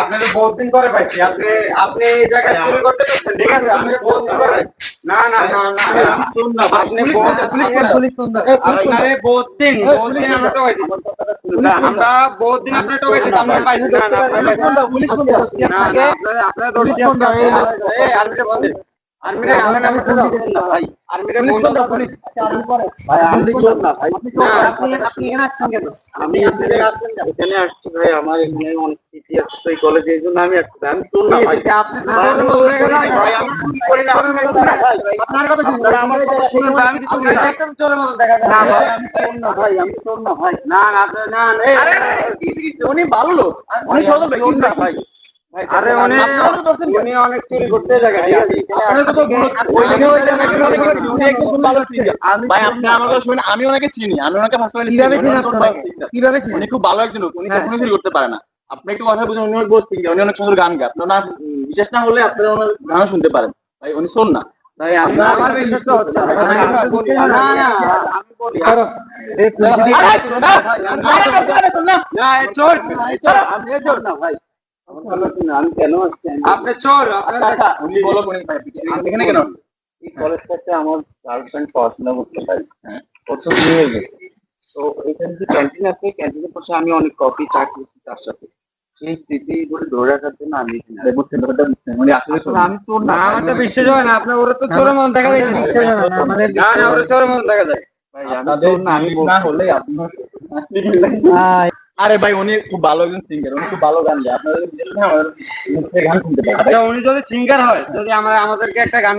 আপনি তো বহুত দিন করে পাইছি। আপনি আপনি এই জায়গায় চুরি করতে পারছেন ঠিক আছে? আপনি বহুত দিন করে না না না না না। আপনি বহুত আপনি বহুত দিন বহুত দিন আমরা টোকাইছি না, আমরা বহুত দিন আপনি টোকাইছি আমরা পাইছি না না আপনি পাইছি না। না না আপনারা আপনারা দোষী এই আর্মিটা বলেন আর্মিটা আমার নামে ফোন দিবেন না ভাই আর্মিটা ফোন না পুলিশ ভাই আমি বললাম না ভাই আপনি আপনি এখানে আসছেন কেন আমি এখানে আসছেন এখানে আসছি ভাই আমার এখানে অনেক স্মৃতি আছে তো এই কলেজে এই জন্য আমি আসছি না ভাই ভাই, করি না, ভাই, আপনার কথা শুনুন, আমার আমি না। না, ভাই, আমি চোর না, ভাই, আমি চোর না, ভাই। না, না, উনি ভালো লোক উনি সদর না, ভাই আরে উনি উনি অনেক চুরি করতে জায়গা ঠিক আছে ওই জায়গায় ওই জায়গায় উনি একটু ভালো ছিল ভাই আপনি আমার কথা শুনেন আমি ওনাকে চিনি আমি ওনাকে কীভাবে আপনি? উনি খুব ভালো একজন লোক উনি কখনো চুরি করতে পারে না আপনি একটু কথা বুঝুন উনি singer, উনি অনেক সুন্দর গান গায় আপনার না বিশ্বাস না হলে আপনারা ওনার গানও শুনতে পারেন ভাই উনি শোন না ভাই আমার আমার বিশ্বাস তো হচ্ছে না ভাই, আমি বলি, না না আমি বলি না এই চোর এই চোর আপনি চোর না ভাই আমি কেন আসছি আপনি চোর আপনার উনি বলো উনি ভাই, আপনি এখানে কেন? এই কলেজটাতে আমার গার্লফ্রেন্ড পড়াশোনা করতে পারি। ওর তো গেছে। তো এখানে যে ক্যান্টিন আছে ক্যান্টিনের পাশে আমি অনেক কফি চা খেয়েছি তার সাথে। সেই স্মৃতি ধরে রাখার জন্য আমি উনি আসলে আমি চোর না আমার বিশ্বাস হয় না। আপনার ওরা তো চোরের দেখা যায়। বিশ্বাস হয় না না না ওরা চোরের মতন দেখা যায়। ভাই আমি চোর না আমি belief না আপনার আরে ভাই উনি খুব ভালো একজন সিঙ্গার উনি খুব ভালো গান গায়। আপনারা যদি গান শুনতে পারেন আচ্ছা উনি যদি সিঙ্গার হয় যদি আমরা আমাদেরকে একটা গান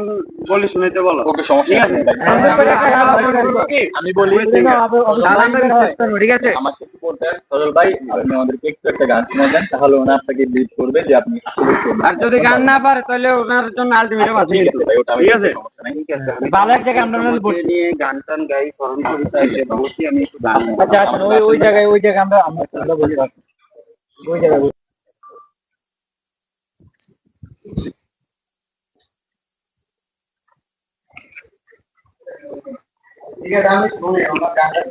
বলি শুনাইতে বলো। ওকে সমস্যা নেই। আমি বলি ঠিক আছে? আমাকে একটু বলতে সজল ভাই আপনি আমাদেরকে একটু একটা গান শোনা দেন তাহলে ওনা আপনাকে বিলিভ করবে যে আপনি আর যদি গান না পারে তাহলে ওনার জন্য আলটিমেটাম আছে ঠিক আছে? ভাই, ওটা আমি ঠিক আছে সমস্যা নাই। ভালো এক জায়গায় আমরা নাহলে বসি নিয়ে গান টান গাই স্মরণ করি তাই বসি আমি একটু গান আচ্ছা আসুন ওই ওই জায়গায় ওই জায়গায় আমরা আমরা আমরা বসে রাখি ওই জায়গায় বসি। ঠিক আছে আমি শুনি আমার গানটা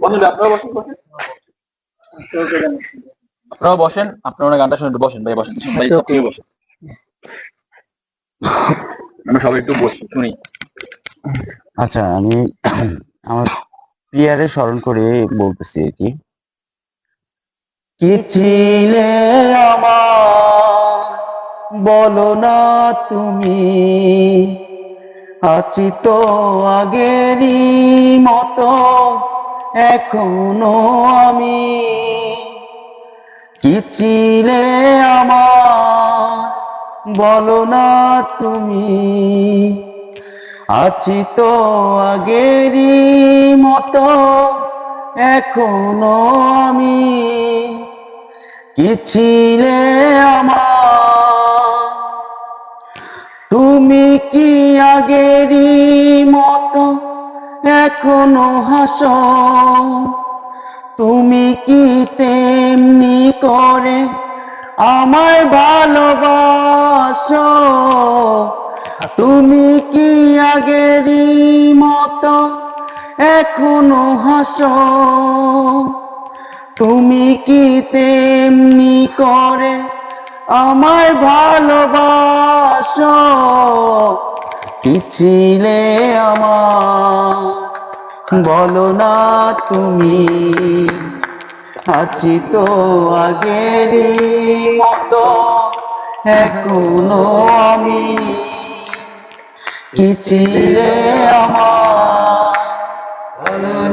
বন্ধুরা, আপনারা বসেন বসেন আপনারা বসেন আপনারা গানটা শুনে একটু বসেন ভাই বসেন ভাই আপনিও বসেন। আমরা সবাই একটু বসি শুনি। আচ্ছা আমি আমার প্রিয়ারে স্মরণ করে বলতেছি আর কি। কি ছিলে আমার? বলো না তুমি। আছি তো আগেরই মতো এখনও আমি। কি ছিলে আমার? বলো না তুমি। আছি তো আগেরই মতো, এখনও আমি। কি ছিলে আমার? তুমি কি আগেরই মতো, এখনও হাসো? তুমি কি তেমনি করে আমায় ভালোবাসো? তুমি কি আগেরই মতো এখনও হাসো? তুমি কি তেমনি করে আমায় ভালোবাসো? কি ছিলে আমার? বলো না তুমি। আছি তো আগেরই মতো, এখনও আমি কি আমার?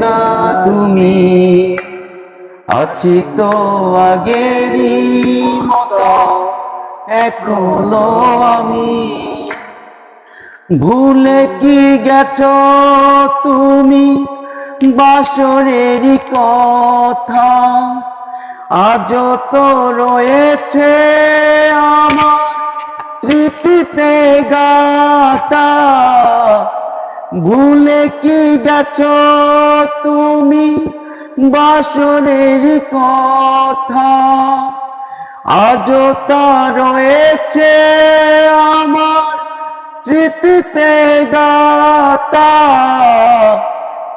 না তুমি আছি তো আগেরই মতো, এখনও আমি ভুলে কি গেছো তুমি? বাসরেরই কথা। আজ তো রয়েছে আমার স্মৃতিতে গাতা ভুলে কি গেছ তুমি বাসরের কথা? আজও তা রয়েছে আমার স্মৃতিতে গাতা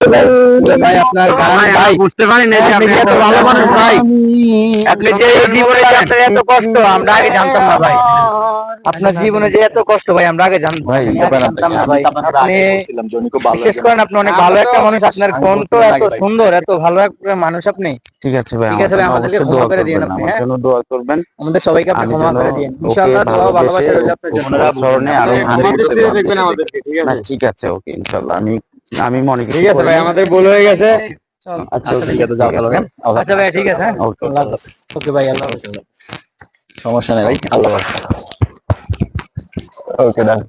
ভাই আপনার গান ভাই বুঝতে পারি না যে আপনি আপনি এত ভালো মানুষ ভাই। আপনি যে জীবনে যে আপনার এত কষ্ট আমরা আগে জানতাম না ভাই। আপনার জীবনে যে এত কষ্ট ভাই আমরা আগে জানতাম না ভাই আপনি বিশেষ করেন আপনি অনেক ভালো একটা মানুষ আপনার কণ্ঠ এত সুন্দর এত ভালো একটা মানুষ আপনি। ঠিক আছে ভাই ঠিক আছে ভাই, আমাদেরকে অবশ্যই করে দোয়া আপনি, হ্যাঁ? দোয়া করবেন। আমাদের সবাইকে আপনি ক্ষমা করে ওকে ইনশাআল্লাহ দোয়া ভালোবাসা ভালোবেসে রইল আপনার জন্য স্মরণে আরও। দেখবেন আমাদেরকে ঠিক আছে? ঠিক আছে ওকে ইনশাআল্লাহ আমি আমি মনে করি ঠিক আছে ভাই আমাদের ভুল হয়ে গেছে। আচ্ছা আচ্ছা, ঠিক আছে যাও তাহলে আচ্ছা ভাই ঠিক আছে হ্যাঁ। ওকে আল্লাহ ওকে। ভাই আল্লাহ। সমস্যা নেই ভাই। আল্লাহ। ওকে ডান